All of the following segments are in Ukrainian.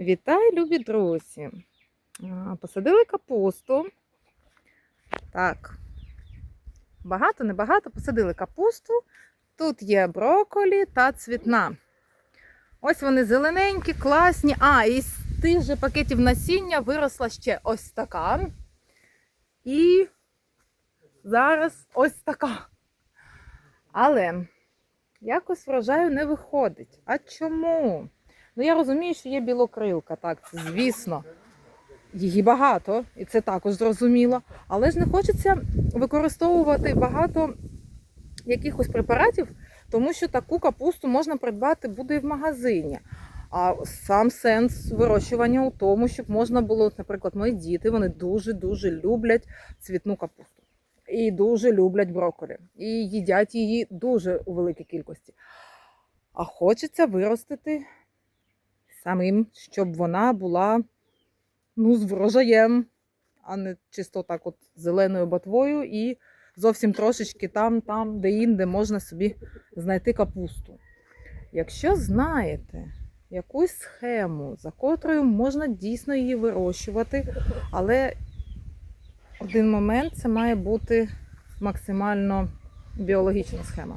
Вітаю, любі друзі! Посадили капусту. Так. Багато, небагато посадили капусту. Тут є броколі та цвітна. Ось вони зелененькі, класні. А, і з тих же пакетів насіння виросла ще ось така. І зараз ось така. Але якось врожаю не виходить. А чому? Ну, я розумію, що є білокрилка, так, це звісно. Її багато, і це також зрозуміло. Але ж не хочеться використовувати багато якихось препаратів, тому що таку капусту можна придбати буде і в магазині. А сам сенс вирощування у тому, щоб можна було, наприклад, мої діти, вони дуже-дуже люблять цвітну капусту. І дуже люблять брокколі. І їдять її дуже у великій кількості. А хочеться виростити самим, щоб вона була ну, з врожаєм, а не чисто так от зеленою ботвою і зовсім трошечки там, там, де інде можна собі знайти капусту. Якщо знаєте якусь схему, за котрою можна дійсно її вирощувати, але один момент це має бути максимально біологічна схема.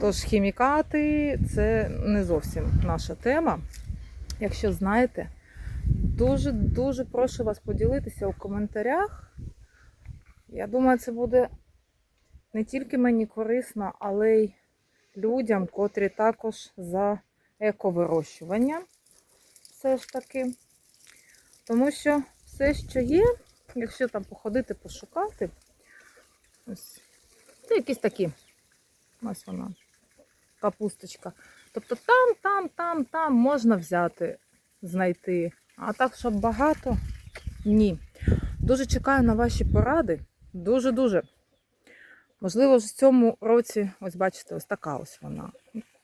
Тож хімікати це не зовсім наша тема. Якщо знаєте, дуже-дуже прошу вас поділитися у коментарях. Я думаю, це буде не тільки мені корисно, але й людям, котрі також за ековирощування. Все ж таки. Тому що все, що є, якщо там походити, пошукати, ось це якісь такі. Ось вона, капусточка. Тобто там, там, там, там можна взяти, знайти. А так, щоб багато, ні. Дуже чекаю на ваші поради. Дуже-дуже. Можливо, в цьому році, ось бачите, ось така ось вона.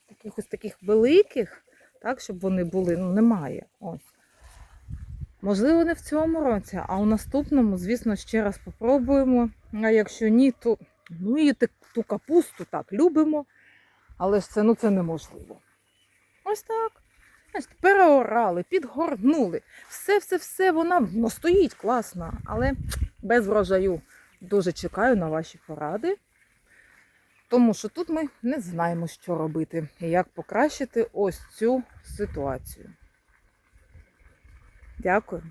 Таких ось таких великих, так, щоб вони були, ну, немає. Ось. Можливо, не в цьому році, а у наступному, звісно, ще раз попробуємо. А якщо ні, то ну і ту капусту так любимо, але ж це, ну, це неможливо. Ось так. Значить, переорали, підгорнули. Все-все-все, вона ну, стоїть класно, але без врожаю. Дуже чекаю на ваші поради. Тому що тут ми не знаємо, що робити і як покращити ось цю ситуацію. Дякую.